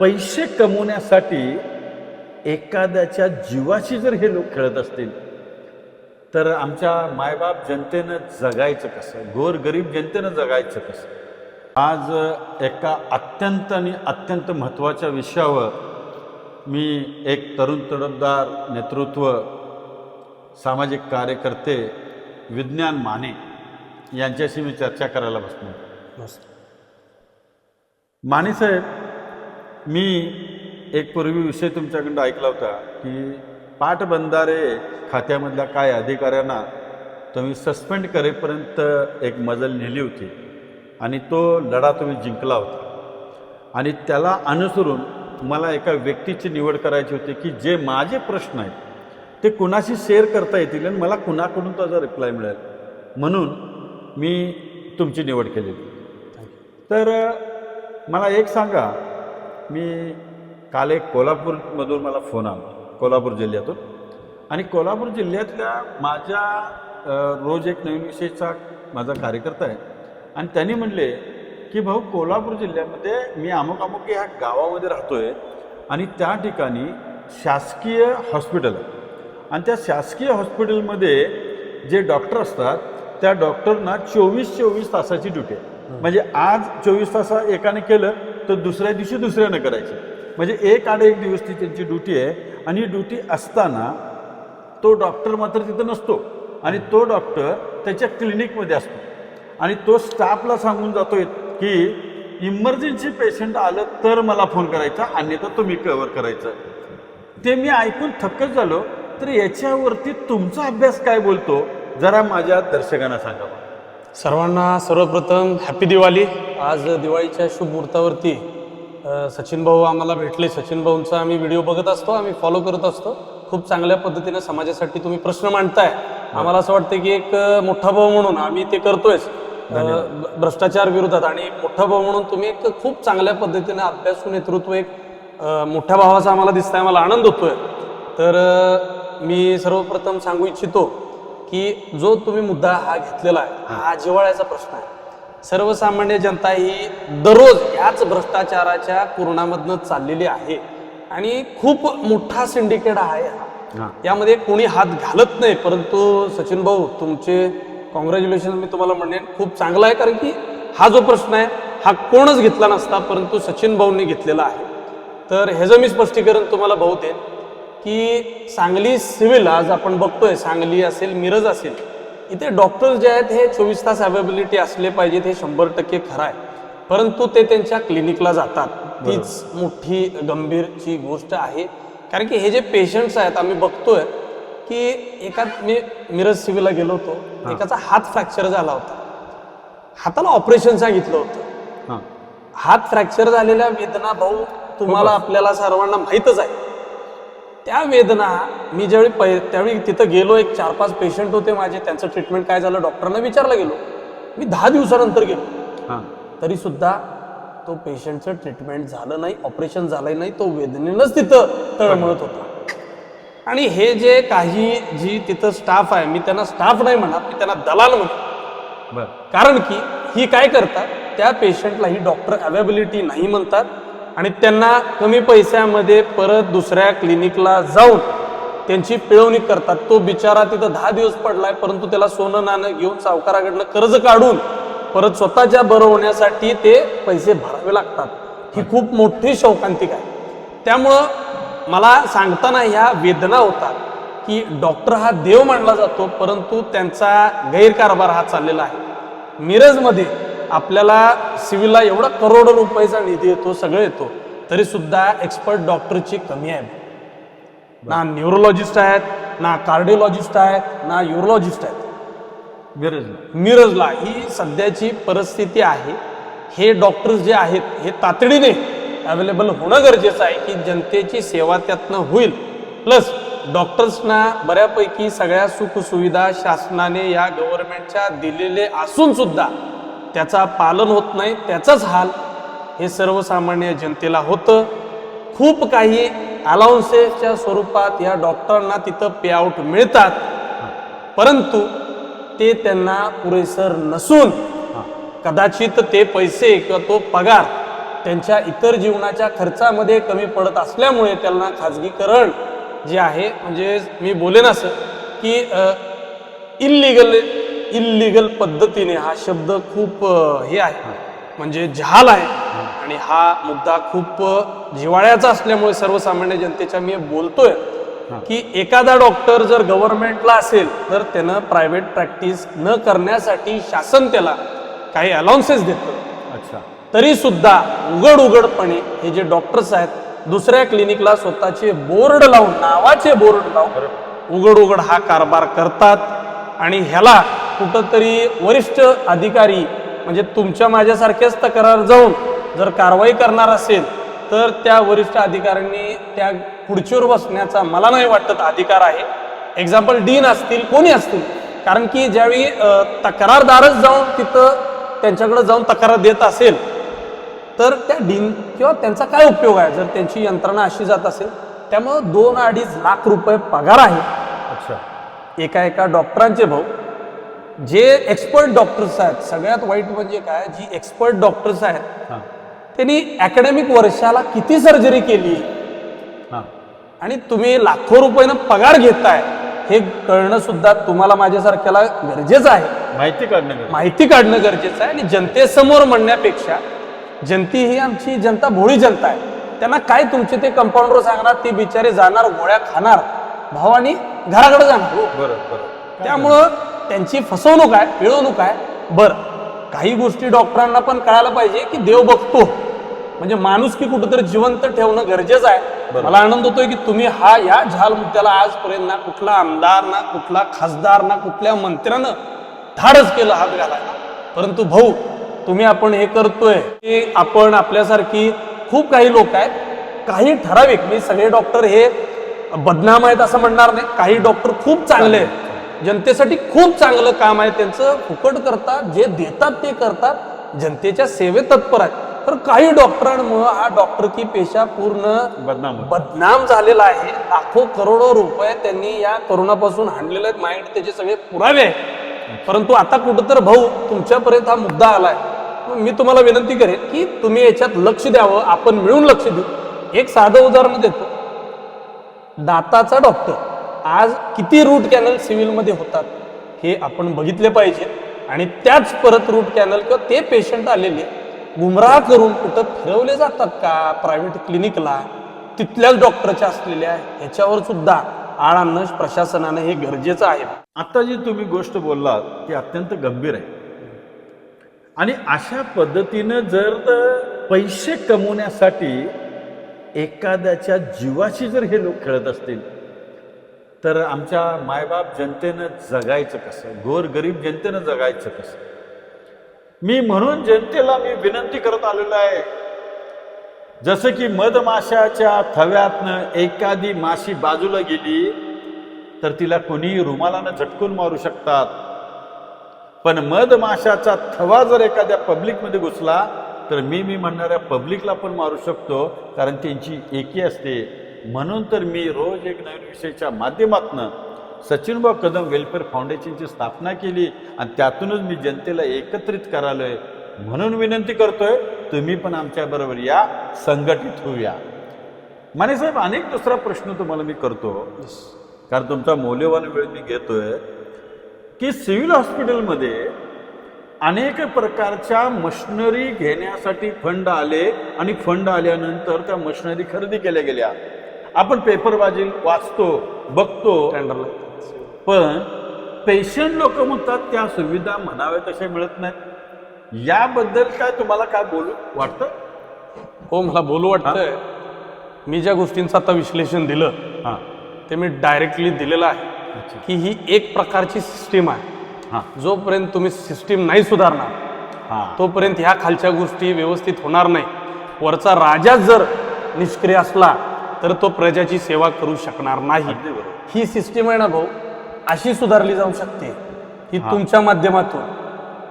पैसे कमवण्यासाठी एखाद्याच्या जीवाशी जर हे लोक खेळत असतील तर आमच्या मायबाप जनतेनं जगायचं कसं? गोरगरीब जनतेनं जगायचं कसं? आज एका अत्यंत आणि अत्यंत महत्त्वाच्या विषयावर मी एक तरुण तडफदार नेतृत्व सामाजिक कार्यकर्ते विज्ञान माने यांच्याशी मी चर्चा करायला बसलो. माने साहेब मी एक पूर्वी विषय तुमच्याकडून ऐकला होता की पाटबंधारे खात्यामधल्या काय अधिकाऱ्यांना तुम्ही सस्पेंड करेपर्यंत एक मजल नेली होती आणि तो लढा तुम्ही जिंकला होता. आणि त्याला अनुसरून मला एका व्यक्तीची निवड करायची होती की जे माझे प्रश्न आहेत ते कुणाशी शेअर करता येतील आणि मला कुणाकडून त्याचा रिप्लाय मिळेल? म्हणून मी तुमची निवड केली तर मला एक सांगा मी काल एक कोल्हापूरमधून मला फोन आला कोल्हापूर जिल्ह्यातून. आणि कोल्हापूर जिल्ह्यातल्या माझ्या रोज एक नवीन विषयचा माझा कार्यकर्ता आहे. आणि त्यांनी म्हणले की भाऊ कोल्हापूर जिल्ह्यामध्ये मी अमुक अमुक ह्या गावामध्ये राहतोय आणि त्या ठिकाणी शासकीय हॉस्पिटल आहे. आणि त्या शासकीय हॉस्पिटलमध्ये जे डॉक्टर असतात त्या डॉक्टरना चोवीस चोवीस तासाची ड्युटी आहे. म्हणजे आज चोवीस तास एकाने केलं तर दुसऱ्या दिवशी दुसऱ्यानं करायची. म्हणजे एक आड एक दिवस ती त्यांची ड्युटी आहे आणि ही ड्युटी असताना तो डॉक्टर मात्र तिथं नसतो आणि तो डॉक्टर त्याच्या क्लिनिकमध्ये असतो. आणि तो स्टाफला सांगून जातोय की इमर्जन्सी पेशंट आलं तर मला फोन करायचा अन्यथा तुम्ही कव्हर करायचं. ते मी ऐकून थक्कच झालो. तर याच्यावरती तुमचा अभ्यास काय बोलतो? जरा माझ्या दर्शकांना सांगा सर्वांना सर्वप्रथम हॅपी दिवाळी. आज दिवाळीच्या शुभ मुहूर्तावरती सचिन भाऊ आम्हाला भेटले. सचिन भाऊंचा आम्ही व्हिडिओ बघत असतो आम्ही फॉलो करत असतो. खूप चांगल्या पद्धतीने समाजासाठी तुम्ही प्रश्न मांडताय. आम्हाला असं वाटतं की एक मोठा भाऊ म्हणून आम्ही ते करतोयच. अ, भ्रष्टाचार विरोधात आणि एक मोठा भाऊ म्हणून तुम्ही एक खूप चांगल्या पद्धतीने अभ्यासू नेतृत्व एक मोठ्या भावाचा आम्हाला दिसतंय मला आनंद होतोय. तर मी सर्वप्रथम सांगू इच्छितो की जो तुम्ही मुद्दा हा घेतलेला आहे हा. जिव्हाळ्याचा प्रश्न आहे. सर्वसामान्य जनता ही दररोज याच भ्रष्टाचाराच्या कुरणामधनं चाललेली आहे आणि खूप मोठा सिंडिकेट आहे हा. हां. यामध्ये कोणी हात घालत नाही परंतु सचिन भाऊ तुमचे कॉंग्रॅच्युलेशन मी तुम्हाला म्हणेन खूप चांगला आहे कारण की हा जो प्रश्न आहे हा कोणच घेतला नसता परंतु सचिन भाऊंनी घेतलेला आहे. तर ह्याचं मी स्पष्टीकरण तुम्हाला भाऊ देईन. की सांगली सिव्हिल आज आपण बघतोय सांगली असेल मिरज असेल इथे डॉक्टर्स जे आहेत हे चोवीस तास अवेबिलिटी असले पाहिजेत हे शंभर टक्के खरं आहे. परंतु ते त्यांच्या क्लिनिकला जातात. तीच मोठी गंभीरची गोष्ट आहे. कारण की हे जे पेशंट्स आहेत आम्ही बघतोय की एका मी मिरज सिव्हिलला गेलो होतो. एकाचा हात फ्रॅक्चर झाला होता. हाताला ऑपरेशन सांगितलं होतं. हात फ्रॅक्चर झालेल्या वेदना भाऊ तुम्हाला आपल्याला सर्वांना माहीतच आहे. त्या वेदना मी ज्यावेळी पै त्यावेळी तिथं गेलो एक चार पाच पेशंट होते माझे त्यांचं ट्रीटमेंट काय झालं डॉक्टरांना विचारला गेलो. मी दहा दिवसानंतर गेलो. हां. तरी सुद्धा तो पेशंटचं ट्रीटमेंट झालं नाही ऑपरेशन झालं नाही तो वेदनेनंच तिथं तळमळत होता. आणि हे जे काही जी तिथं स्टाफ आहे मी त्यांना स्टाफ नाही म्हणत मी त्यांना दलाल म्हणतो. कारण की ही काय करतात त्या पेशंटला ही डॉक्टर अवेबिलिटी नाही म्हणतात आणि त्यांना कमी पैशामध्ये परत दुसऱ्या क्लिनिकला जाऊन त्यांची पिळवणी करतात. तो बिचारा तिथं दहा दिवस पडलाय परंतु त्याला सोनं नाणं घेऊन सावकाराकडनं कर्ज काढून परत स्वतःच्या बरं होण्यासाठी ते पैसे भरावे लागतात. ही खूप मोठी शौकांतिक आहे. त्यामुळं मला सांगताना ह्या वेदना होतात की डॉक्टर हा देव मानला जातो परंतु त्यांचा गैरकारभार हा चाललेला आहे. मिरजमध्ये आपल्याला सिव्हिलला एवढा करोडो रुपयाचा निधी येतो सगळं येतो तरी सुद्धा एक्सपर्ट डॉक्टरची कमी आहे. ना न्यूरोलॉजिस्ट आहेत ना कार्डिओलॉजिस्ट आहेत ना युरोलॉजिस्ट आहेत. मिरजला मिरजला ही सध्याची परिस्थिती आहे. हे डॉक्टर्स जे आहेत हे तातडीने अवेलेबल होणं गरजेचं आहे की जनतेची सेवा त्यातनं होईल. प्लस डॉक्टर्सना बऱ्यापैकी सगळ्या सुखसुविधा शासनाने या गव्हर्नमेंटच्या दिलेले असून सुद्धा त्याचा पालन होत नाही त्याचाच हाल हे सर्वसामान्य जनतेला होतं. खूप काही अलाउन्सेसच्या स्वरूपात या डॉक्टरांना तिथं पे आउट मिळतात. परंतु ते त्यांना पुरेसर नसून कदाचित ते पैसे किंवा तो पगार त्यांच्या इतर जीवनाच्या खर्चामध्ये कमी पडत असल्यामुळे त्यांना खाजगीकरण जे आहे म्हणजे मी बोलेन असं की इल्लिगल इल्लिगल पद्धतीने हा शब्द खूप हे आहे. म्हणजे झाल आहे. आणि हा मुद्दा खूप अ, जिव्हाळ्याचा असल्यामुळे सर्वसामान्य जनतेच्या मी बोलतोय की एखादा डॉक्टर जर गव्हर्नमेंटला असेल तर त्यानं प्रायव्हेट प्रॅक्टिस न करण्यासाठी शासन त्याला काही अलाउन्सेस देतं. अच्छा. तरी सुद्धा उघड उघडपणे हे जे डॉक्टर्स आहेत दुसऱ्या क्लिनिकला स्वतःचे बोर्ड लावून नावाचे बोर्ड लावून उघड उघड हा कारभार करतात. आणि ह्याला कुठंतरी वरिष्ठ अधिकारी म्हणजे तुमच्या माझ्यासारख्याच तक्रार जाऊन जर कारवाई करणार असेल तर त्या वरिष्ठ अधिकाऱ्यांनी त्या खुर्चीवर बसण्याचा मला नाही वाटत अधिकार आहे. एक्झाम्पल डीन असतील कोणी असतील. कारण की ज्यावेळी तक्रारदारच जाऊन तिथं त्यांच्याकडे जाऊन तक्रार देत असेल तर त्या डीन किंवा त्यांचा काय उपयोग आहे? जर त्यांची यंत्रणा अशी जात असेल त्यामुळं दोन अडीच लाख रुपये पगार आहे. अच्छा. एका एका डॉक्टरांचे भाऊ जे एक्सपर्ट डॉक्टर्स आहेत सगळ्यात वाईट म्हणजे काय? जी एक्सपर्ट डॉक्टर्स आहेत त्यांनी अकॅडमिक वर्षाला किती सर्जरी केली? आणि तुम्ही लाखो रुपयानं पगार घेताय हे कळणं सुद्धा तुम्हाला माझ्यासारख्याला गरजेचं आहे. माहिती काढणं. माहिती काढणं गरजेचं आहे आणि जनतेसमोर म्हणण्यापेक्षा जनती ही आमची जनता भोळी जनता आहे. त्यांना काय तुमचे ते कंपाऊंडर सांगणार ते बिचारे जाणार गोळ्या खाणार भावानी घराकडे जाणार. हो. बरं बरं त्यामुळं त्यांची फसवणूक आहे पिळवणूक आहे. बर काही गोष्टी डॉक्टरांना पण कळायला पाहिजे की देव बघतो. म्हणजे माणूस की कुठंतरी जिवंत ठेवणं गरजेचं आहे. मला आनंद होतोय की तुम्ही हा या झाल मुद्द्याला आजपर्यंत ना कुठला आमदार ना कुठला खासदार ना कुठल्या मंत्र्यानं धाडच केलं हात घालायला. परंतु भाऊ तुम्ही आपण हे करतोय की आपण आपल्यासारखी खूप काही लोक आहेत. काही ठराविक मी सगळे डॉक्टर हे बदनाम आहेत असं म्हणणार नाही. काही डॉक्टर खूप चांगले आहेत. जनतेसाठी खूप चांगलं काम आहे. त्यांचं फुकट करतात जे देतात ते करतात. जनतेच्या सेवेत तत्पर आहेत. तर काही डॉक्टरांमुळं हा डॉक्टर की पेशा पूर्ण बदनाम. बदनाम झालेला आहे. लाखो करोडो रुपये त्यांनी या करोनापासून हाणलेले आहेत. माझ्याकडे त्याचे सगळे पुरावे आहेत. परंतु आता कुठंतर भाऊ तुमच्यापर्यंत हा मुद्दा आलाय. मी तुम्हाला विनंती करेन की तुम्ही याच्यात लक्ष द्यावं. आपण मिळून लक्ष देऊ. एक साधं उदाहरण देतो. दाताचा डॉक्टर. आज किती रूट कॅनल सिव्हिलमध्ये होतात हे आपण बघितले पाहिजे. आणि त्याच परत रूट कॅनल किंवा ते पेशंट आलेले गुमराह करून कुठं फिरवले जातात का? प्रायव्हेट क्लिनिकला तिथल्याच डॉक्टरच्या असलेल्या ह्याच्यावर सुद्धा आळ आणणं प्रशासनानं हे गरजेचं आहे. आता जी तुम्ही गोष्ट बोललात ती अत्यंत गंभीर आहे. आणि अशा पद्धतीनं जर पैसे कमवण्यासाठी एखाद्याच्या जीवाशी जर हे लोक खेळत असतील तर आमच्या मायबाप जनतेनं जगायचं कसं? गोरगरीब जनतेनं जगायचं कसं? मी म्हणून जनतेला मी विनंती करत आलेलो आहे. जसं की मधमाशाच्या थव्यातनं एखादी माशी बाजूला गेली तर तिला कोणी रुमालानं झटकून मारू शकतात. पण मधमाशाचा थवा जर एखाद्या पब्लिकमध्ये घुसला तर मी मी म्हणणाऱ्या पब्लिकला पण मारू शकतो कारण त्यांची एकी असते. म्हणून तर मी रोज एक नवीन विषयाच्या माध्यमातून सचिनभाऊ कदम वेलफेअर फाउंडेशनची स्थापना केली आणि त्यातूनच मी जनतेला एकत्रित करालोय म्हणून विनंती करतोय तुम्ही पण आमच्याबरोबर या संघटित होऊया. माने साहेब अनेक दुसरा प्रश्न तुम्हाला मी करतो. कारण तुमचा मौल्यवान वेळ मी घेतोय की सिव्हिल हॉस्पिटलमध्ये अनेक प्रकारच्या मशिनरी घेण्यासाठी फंड आले आणि फंड आल्यानंतर त्या मशिनरी खरेदी केल्या गेल्या. आपण पेपरबाजी वाचतो बघतो. टेंडरला पण पेशंट लोक म्हणतात त्या सुविधा म्हणाव्या तशा मिळत नाहीत. याबद्दल काय तुम्हाला काय बोलू वाटतं? हो मला बोलू वाटतंय. मी ज्या गोष्टींचं आता विश्लेषण दिलं हां. ते मी डायरेक्टली दिलेलं आहे की ही एक प्रकारची सिस्टीम आहे. हां. जोपर्यंत तुम्ही सिस्टीम नाही सुधारणार हां. तोपर्यंत ह्या खालच्या गोष्टी व्यवस्थित होणार नाही. वरचा राजाच जर निष्क्रिय असला तर तो प्रजाची सेवा करू शकणार नाही. ही सिस्टीम आहे ना भाऊ अशी सुधारली जाऊ शकते. ही. तुमच्या माध्यमातून.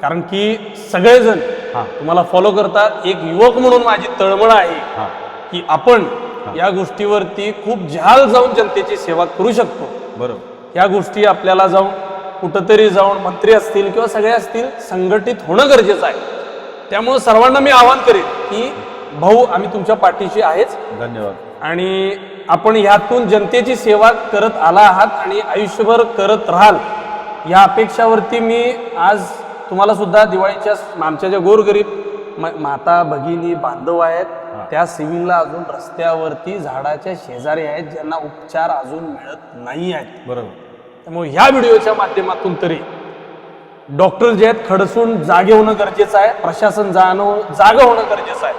कारण की सगळेजण हा. तुम्हाला फॉलो करतात. एक युवक म्हणून माझी तळमळ आहे की आपण या गोष्टीवरती खूप झाल जाऊन जनतेची सेवा करू शकतो. बरोबर. या गोष्टी आपल्याला जाऊन कुठंतरी जाऊन मंत्री असतील किंवा सगळे असतील संघटित होणं गरजेचं आहे. त्यामुळं सर्वांना मी आवाहन करेन की भाऊ आम्ही तुमच्या पाठीशी आहेच. धन्यवाद. आणि आपण ह्यातून जनतेची सेवा करत आला आहात आणि आयुष्यभर करत राहाल या अपेक्षावरती मी आज तुम्हाला सुद्धा दिवाळीच्या आमच्या ज्या गोरगरीब माता भगिनी बांधव आहेत त्या सिव्हिलला अजून रस्त्यावरती झाडाच्या शेजारी आहेत ज्यांना उपचार अजून मिळत नाही आहेत. बरोबर. त्यामुळे ह्या व्हिडिओच्या माध्यमातून तरी डॉक्टर जे आहेत खडसून जागे होणं गरजेचं आहे प्रशासन जाणं जागं होणं गरजेचं आहे.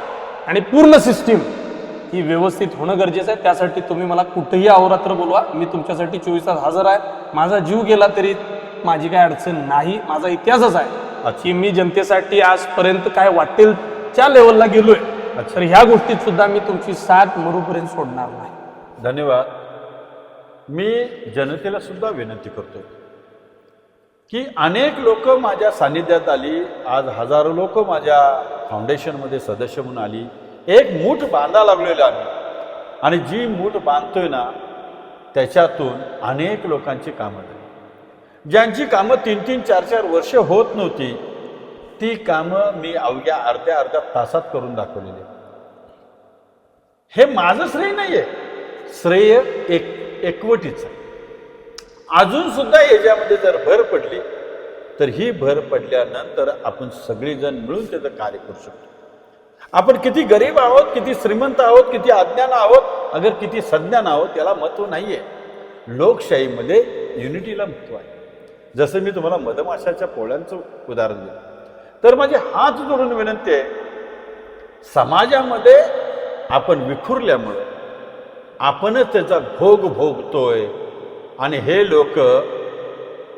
आणि पूर्ण सिस्टीम ही व्यवस्थित होणं गरजेचं आहे. त्यासाठी तुम्ही मला कुठेही अहोरात्र बोलवा. मी तुमच्यासाठी चोवीस तास हजर आहे. माझा जीव गेला तरी माझी काय अडचण नाही. माझा इतिहासच आहे की मी जनतेसाठी आजपर्यंत काय वाटेल त्या लेवलला गेलोय. अच्छा. तर ह्या गोष्टीत सुद्धा मी तुमची साथ मरूपर्यंत सोडणार नाही. धन्यवाद. मी जनतेला सुद्धा विनंती करतो की अनेक लोक माझ्या सानिध्यात आली. आज हजारो लोक माझ्या फाउंडेशनमध्ये सदस्य म्हणून आली. एक मूठ बांधा लागलेलो आम्ही. आणि जी मूठ बांधतोय ना त्याच्यातून अनेक लोकांची कामं झाली. ज्यांची कामं तीन तीन चार चार वर्ष होत नव्हती ती कामं मी अवघ्या अर्ध्या अर्ध्या तासात करून दाखवलेली. हे माझं श्रेय आहे श्रेय एक एकवटीचं अजून सुद्धा याच्यामध्ये जर भर पडली तर ही भर पडल्यानंतर आपण सगळेजण मिळून त्याचं कार्य करू शकतो. आपण किती गरीब आहोत किती श्रीमंत आहोत किती अज्ञान आहोत अगर किती सज्ञान आहोत त्याला नाही आहे लोकशाहीमध्ये युनिटीला महत्त्व आहे. जसं मी तुम्हाला मधमाशाच्या पोळ्यांचं उदाहरण दिलं. तर माझे हात जोडून विनंती आहे समाजामध्ये आपण विखुरल्यामुळं आपणच त्याचा भोग भोगतोय आणि हे लोक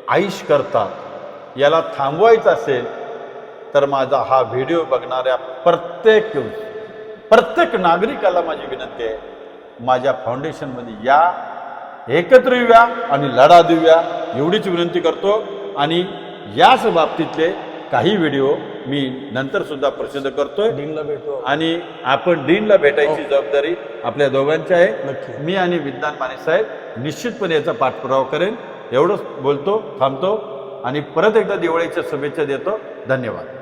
आईश करतात. याला थांबवायचं असेल तर माझा हा व्हिडिओ बघणाऱ्या प्रत्येक प्रत्येक नागरिकाला माझी विनंती आहे माझ्या फाउंडेशनमध्ये या एकत्र येऊया आणि लढा देऊया. एवढीच विनंती करतो आणि याच बाबतीतले काही व्हिडिओ मी नंतर सुद्धा प्रसिद्ध करतोय. डीनला भेटू. आणि आपण डीनला भेटायची जबाबदारी आपल्या दोघांची आहे. नक्की. मी आणि विद्वान माने साहेब निश्चितपणे याचा पाठपुरावा करेन. एवढंच बोलतो थांबतो आणि परत एकदा दिवाळीच्या शुभेच्छा देतो. धन्यवाद.